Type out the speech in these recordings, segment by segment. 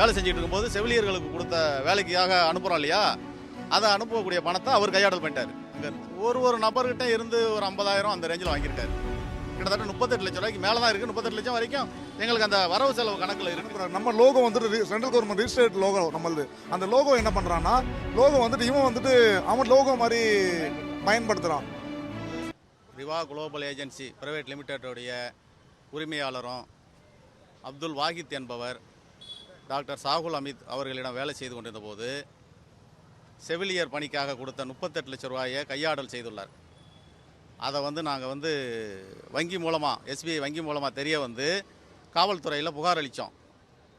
வேலை செஞ்சுட்டு இருக்கும்போது செவிலியர்களுக்கு கொடுத்த வேலைக்காக அனுப்புகிறோம் இல்லையா? அதை அனுப்பக்கூடிய பணத்தை அவர் கையாடல் பண்ணிட்டாரு. இங்க ஒரு ஒரு நபர்கிட்ட இருந்து ஒரு ஐம்பதாயிரம் அந்த ரேஞ்சில் வாங்கியிருக்காரு. கிட்டத்தட்ட முப்பத்தெட்டு லட்சம் ரூபாய்க்கு மேலே தான் இருக்குது முப்பத்தெட்டு லட்சம் வரைக்கும் எங்களுக்கு அந்த வரவு செலவு கணக்கில் இருக்கு. நம்ம லோகோ வந்துட்டு சென்ட்ரல் கவர்மெண்ட் ரிஜிஸ்டர்ட் லோகோ நம்மளது. அந்த லோகோ என்ன பண்றான்னா லோகோ வந்துட்டு இவன் வந்துட்டு அவன் லோகோ மாதிரி பயன்படுத்துறான். ரிவா குளோபல் ஏஜென்சி பிரைவேட் லிமிடெடோடைய உரிமையாளரும் அப்துல் வாஹித் என்பவர் டாக்டர் சாகுல் அமித் அவர்களிடம் வேலை செய்து கொண்டிருந்த போது செவிலியர் பணிக்காக கொடுத்த முப்பத்தெட்டு லட்சம் ரூபாயை கையாடல் செய்துள்ளார். அதை வந்து நாங்கள் வந்து வங்கி மூலமாக எஸ்பிஐ வங்கி மூலமாக தெரிய வந்து காவல்துறையில் புகார் அளித்தோம்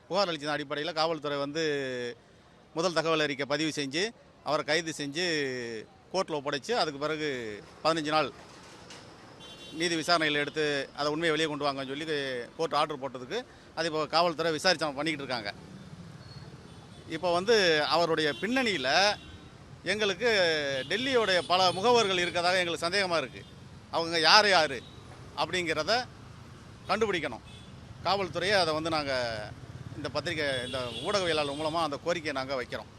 புகார் அளித்ததன் அடிப்படையில் காவல்துறை வந்து முதல் தகவல் அறிக்கை பதிவு செஞ்சு அவரை கைது செஞ்சு கோர்ட்டில் ஒப்படைச்சு அதுக்கு பிறகு பதினஞ்சு நாள் நீதி விசாரணைகள் எடுத்து அதை உண்மையை வெளியே கொண்டு வாங்கன்னு சொல்லி கோர்ட் ஆர்டர் போட்டதுக்கு அது இப்போ காவல்துறை விசாரிச்சு பண்ணிக்கிட்டு இருக்காங்க. இப்போ வந்து அவருடைய பின்னணியில் எங்களுக்கு டெல்லியோடைய பல முகவர்கள் இருக்கிறதாக எங்களுக்கு சந்தேகமாக இருக்குது அவங்க யார் யார் அப்படிங்கிறத கண்டுபிடிக்கணும். காவல்துறையை அதை வந்து நாங்கள் இந்த பத்திரிக்கை இந்த ஊடகவியலாளர் மூலமாக அந்த கோரிக்கையை நாங்கள் வைக்கிறோம்.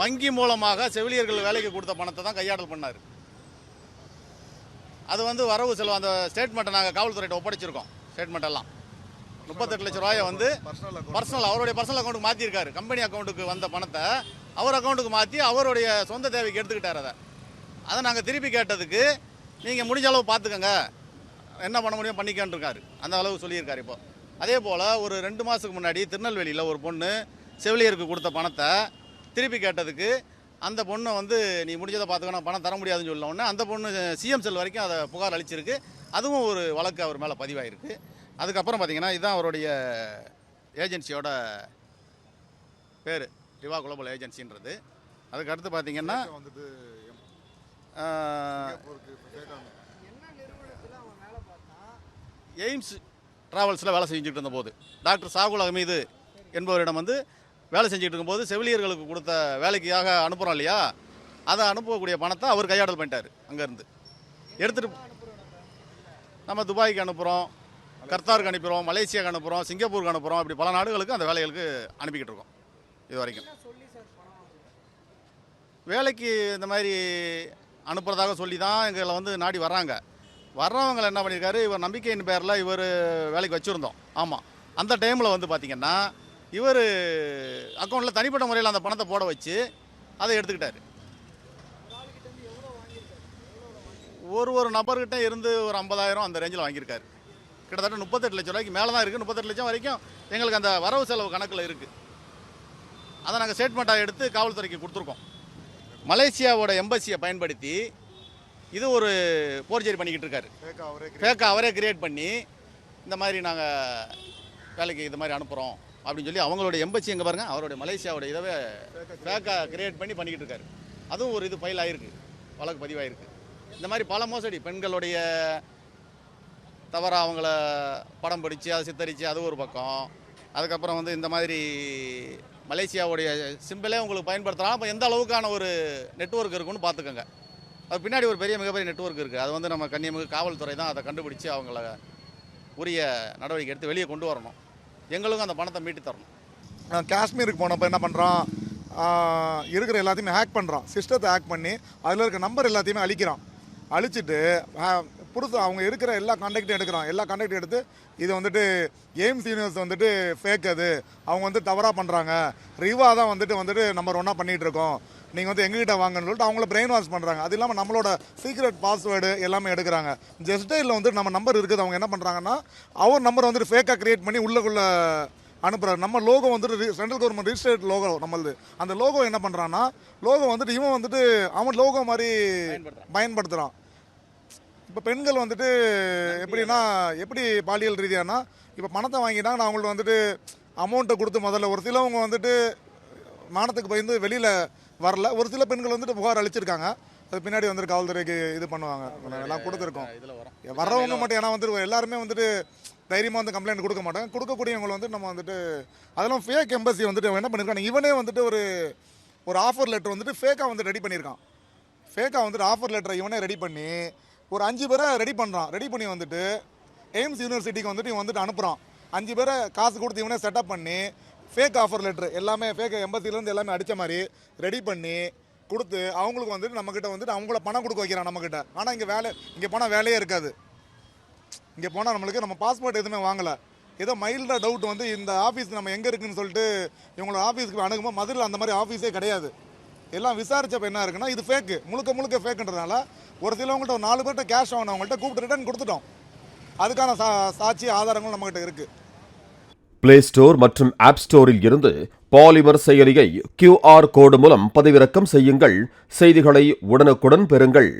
வங்கி மூலமாக செவிலியர்கள் வேலைக்கு கொடுத்த பணத்தை தான் கையாடல் பண்ணார். அது வந்து வரவு செலவு அந்த ஸ்டேட்மெண்ட்டை நாங்கள் காவல்துறையிட்ட ஒப்படைச்சிருக்கோம். ஸ்டேட்மெண்ட் எல்லாம். முப்பத்தெட்டு லட்ச ரூபாயை வந்து பர்சனல் அவருடைய பர்சனல் அக்கௌண்ட்டுக்கு மாற்றிருக்காரு கம்பெனி அக்கௌண்ட்டுக்கு வந்த பணத்தை அவர் அக்கௌண்ட்டுக்கு மாற்றி அவருடைய சொந்த தேவைக்கு எடுத்துக்கிட்டார் அதை. அதை நாங்கள் திருப்பி கேட்டதுக்கு நீங்கள் முடிஞ்ச அளவு பார்த்துக்கங்க. என்ன பண்ண முடியும் பண்ணிக்கன்னு இருக்காரு அந்த அளவு சொல்லியிருக்காரு இப்போ. அதே போல் ஒரு ரெண்டு மாதத்துக்கு முன்னாடி திருநெல்வேலியில் ஒரு பொண்ணு செவிலியருக்கு கொடுத்த பணத்தை திருப்பி கேட்டதுக்கு அந்த பொண்ணை வந்து நீ முடிஞ்சதை பார்த்துக்கணும் பணம் தர முடியாதுன்னு சொல்ல உடனே அந்த பொண்ணு சிஎம் செல் வரைக்கும் அதை புகார் அளிச்சிருக்கு. அதுவும் ஒரு வழக்கு அவர் மேலே பதிவாயிருக்கு. அதுக்கப்புறம் பார்த்தீங்கன்னா இதுதான் அவருடைய ஏஜென்சியோட பேர் ரிவா குளோபல் ஏஜென்சின்றது. அதுக்கு அடுத்து பார்த்தீங்கன்னா வந்துட்டு எய்ம்ஸ் ட்ராவல்ஸில் வேலை செஞ்சுட்டு இருந்தபோது டாக்டர் சாகுல் அகமீது என்பவரிடம் வந்து வேலை செஞ்சுட்டு இருக்கும்போது செவிலியர்களுக்கு கொடுத்த வேலைக்காக அனுப்புகிறோம் இல்லையா? அதை அனுப்பக்கூடிய பணத்தை அவர் கையாடல் பண்ணிட்டார் அங்கேருந்து. எடுத்துகிட்டு நம்ம துபாய்க்கு அனுப்புகிறோம் கர்த்தாருக்கு அனுப்புகிறோம் மலேசியாவுக்கு அனுப்புகிறோம் சிங்கப்பூருக்கு அனுப்புகிறோம் அப்படி பல நாடுகளுக்கு அந்த வேலைகளுக்கு அனுப்பிக்கிட்டு இருக்கோம் இது வரைக்கும். வேலைக்கு இந்த மாதிரி அனுப்புகிறதாக சொல்லி தான் எங்களை வந்து நாடி வர்றாங்க. வர்றவங்களை என்ன பண்ணியிருக்காரு இவர் நம்பிக்கையின் பேரில் இவர் வேலைக்கு வச்சுருந்தோம். ஆமாம் அந்த டைமில் வந்து பார்த்திங்கன்னா இவர் அக்கௌண்ட்டில் தனிப்பட்ட முறையில் அந்த பணத்தை போட வச்சு அதை எடுத்துக்கிட்டாரு. ஒரு ஒரு நபர்கிட்ட இருந்து ஒரு ஐம்பதாயிரம் அந்த ரேஞ்சில் வாங்கியிருக்காரு. கிட்டத்தட்ட முப்பத்தெட்டு லட்சம் ரூபாய்க்கு மேலே தான் இருக்குது முப்பத்தெட்டு லட்சம் வரைக்கும் எங்களுக்கு அந்த வரவு செலவு கணக்கில் இருக்குது அதை நாங்கள் ஸ்டேட்மெண்ட்டாக எடுத்து காவல்துறைக்கு கொடுத்துருக்கோம். மலேசியாவோட எம்பசியை பயன்படுத்தி இது ஒரு போர்ஜரி பண்ணிக்கிட்டு இருக்காரு. ஃபேக்காக அவரே கிரியேட் பண்ணி இந்த மாதிரி நாங்கள் வேலைக்கு இது மாதிரி அனுப்புகிறோம் அப்படின்னு சொல்லி அவங்களுடைய எம்பசி எங்கே பாருங்க அவருடைய மலேசியாவோட இதவே ஃபேக்காக கிரியேட் பண்ணி பண்ணிக்கிட்டு இருக்காரு. அதுவும் ஒரு இது ஃபைல் ஆயிருக்கு. வழக்கு பதிவாயிருக்கு. இந்த மாதிரி பல மோசடி. பெண்களுடைய தவறாக அவங்கள படம் பிடிச்சி அதை சித்தரித்து அது ஒரு பக்கம். அதுக்கப்புறம் வந்து இந்த மாதிரி மலேசியாவுடைய சிம்பிளே உங்களுக்கு பயன்படுத்தலாம். அப்போ எந்த அளவுக்கான ஒரு நெட்வொர்க் இருக்குன்னு பார்த்துக்கோங்க. அது பின்னாடி ஒரு பெரிய மிகப்பெரிய நெட்வொர்க் இருக்குது அது வந்து நம்ம கன்னியமிகு காவல்துறை தான் அதை கண்டுபிடிச்சி அவங்கள உரிய நடவடிக்கை எடுத்து வெளியே கொண்டு வரணும். எங்களுக்கும் அந்த பணத்தை மீட்டு தரணும். காஷ்மீருக்கு போனப்போ என்ன பண்ணுறான் இருக்கிற எல்லாத்தையுமே ஹேக் பண்ணுறான் சிஸ்டத்தை ஹேக் பண்ணி அதில் இருக்க நம்பர் எல்லாத்தையுமே அழிக்கிறான். அழிச்சிட்டு புதுசு அவங்க இருக்கிற எல்லா கான்டாக்டும் எடுக்கிறான். எல்லா கான்டாக்டும் எடுத்து இது வந்துட்டு எய்ம்ஸ் யூனிவர்ஸ் வந்துட்டு ஃபேக் அது. அவங்க வந்து தவறாக பண்ணுறாங்க ரிவா தான் வந்துட்டு வந்துட்டு நம்பர் ஒன்னாக பண்ணிகிட்டு இருக்கோம். நீங்கள் வந்து எங்ககிட்ட வாங்கன்னு சொல்லிட்டு அவங்கள பிரெயின் வாஷ் பண்ணுறாங்க அது இல்லாமல் நம்மளோட சீக்ரெட் பாஸ்வேர்டு எல்லாமே எடுக்கிறாங்க. ஜஸ்ட் இல்லை வந்து நம்ம நம்பர் இருக்குது. அவங்க என்ன பண்ணுறாங்கன்னா அவர் நம்பர் வந்துட்டு ஃபேக்காக கிரியேட் பண்ணி உள்ளுக்குள்ளே அனுப்புறாரு. நம்ம லோகோ வந்துட்டு சென்ட்ரல் கவர்மெண்ட் ரிஜிஸ்டர்ட் லோகோ நம்மளது. அந்த லோகோ என்ன பண்ணுறான்னா லோகோ வந்துட்டு இவன் வந்துட்டு அவன் லோகோ மாதிரி. பயன்படுத்துகிறான் இப்போ பெண்கள் வந்துட்டு எப்படின்னா எப்படி பாலியல் ரீதியானா இப்போ பணத்தை வாங்கிட்டாங்க நான் அவங்கள்ட்ட வந்துட்டு அமௌண்ட்டை கொடுத்து முதல்ல ஒரு சிலவங்க வந்துட்டு மானத்துக்கு பயந்து வெளியில் வரல. ஒரு சில பெண்கள் வந்துட்டு புகார் அளிச்சிருக்காங்க. அது பின்னாடி வந்துட்டு காவல்துறைக்கு இது பண்ணுவாங்க. எல்லாம் கொடுத்துருக்கோம். வர்றவங்க மட்டும் ஏன்னா வந்துட்டு எல்லாருமே வந்துட்டு தைரியமாக வந்து கம்ப்ளைண்ட் கொடுக்க மாட்டாங்க. கொடுக்கக்கூடியவங்களை வந்து நம்ம வந்துட்டு அதெல்லாம் ஃபேக் எம்பசி வந்துட்டு அவன் என்ன பண்ணியிருக்காங்க இவனே வந்துட்டு ஒரு ஒரு ஆஃபர் லெட்டர் வந்துட்டு ஃபேக்காக வந்து ரெடி பண்ணியிருக்கான் ஃபேக்காக வந்துட்டு ஆஃபர் லெட்டரை இவனே ரெடி பண்ணி ஒரு அஞ்சு பேரை ரெடி பண்ணுறான் ரெடி பண்ணி வந்துட்டு எய்ம்ஸ் யூனிவர்சிட்டிக்கு வந்துட்டு இவன் வந்துட்டு அனுப்புகிறான் அஞ்சு பேரை காசு கொடுத்து இவனே செட்டப் பண்ணி ஃபேக் ஆஃபர் லெட்ரு எல்லாமே ஃபேக் எம்பசிலேருந்து எல்லாமே அடித்த மாதிரி ரெடி பண்ணி கொடுத்து அவங்களுக்கு வந்துட்டு நம்மக்கிட்ட வந்துட்டு அவங்கள பணம் கொடுக்க வைக்கிறான் நம்மக்கிட்ட ஆனால் இங்கே வேலை இங்கே போனால் வேலையே இருக்காது. இங்கே போனால் நம்மளுக்கு நம்ம பாஸ்போர்ட் எதுவுமே வாங்கலை. ஏதோ மைல்டாக டவுட் வந்து இந்த ஆஃபீஸ் நம்ம எங்கே இருக்குன்னு சொல்லிட்டு இவங்களோட ஆஃபீஸ்க்கு அணுகும்போது மதுரையில் அந்த மாதிரி ஆஃபீஸே கிடையாது. எல்லாம் விசாரிச்சப்ப என்ன இருக்குன்னா இது ஃபேக்கு முழுக்க முழுக்க ஃபேக்குன்றதுனால ஒரு சிலவங்கள்ட்ட ஒரு நாலு பேர்கிட்ட கேஷ் வாங்கினவங்கள்ட்ட கூப்பிட்டு ரிட்டர்ன் கொடுத்துட்டோம். அதுக்கான சா சாட்சி ஆதாரங்கள் நம்மகிட்ட இருக்குது பிளே ஸ்டோர் மற்றும் ஆப் ஸ்டோரில் இருந்து பாலிமர் செயலியை கியூஆர் கோடு மூலம் பதிவிறக்கம் செய்யுங்கள். செய்திகளை உடனுக்குடன் பெறுங்கள்.